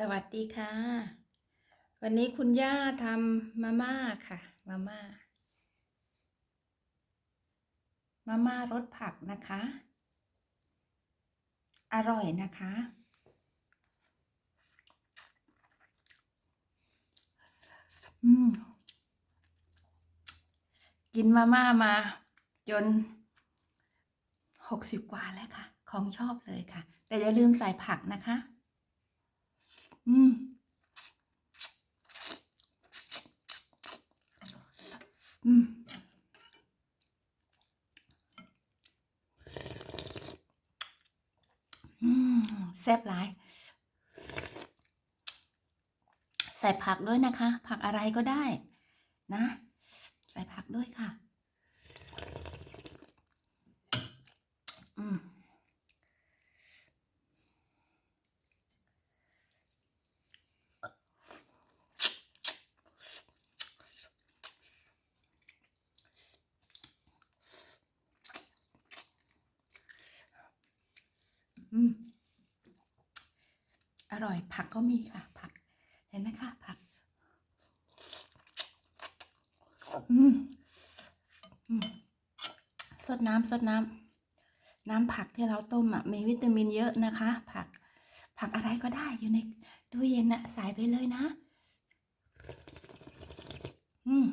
สวัสดีค่ะ วันนี้คุณย่าทำมาม่าค่ะ มาม่า มาม่ารสผักนะคะ อร่อยนะคะ อืม กินมาม่ามา จนหกสิบกว่าแล้วค่ะ ของชอบเลยค่ะ แต่อย่าลืมใส่ผักนะคะ อืมอืมอืมแซ่บหลาย ใส่ผักด้วยนะคะ ผักอะไรก็ได้ นะ ใส่ผักด้วยค่ะ อร่อยผักก็มีค่ะ ผัก เห็นไหมคะผัก อืมสดน้ำสดน้ำน้ำผักที่เราต้มอะมีวิตามินเยอะนะคะ ผัก ผักอะไรก็ได้อยู่ในตู้เย็นน่ะใส่ไปเลยนะ อืม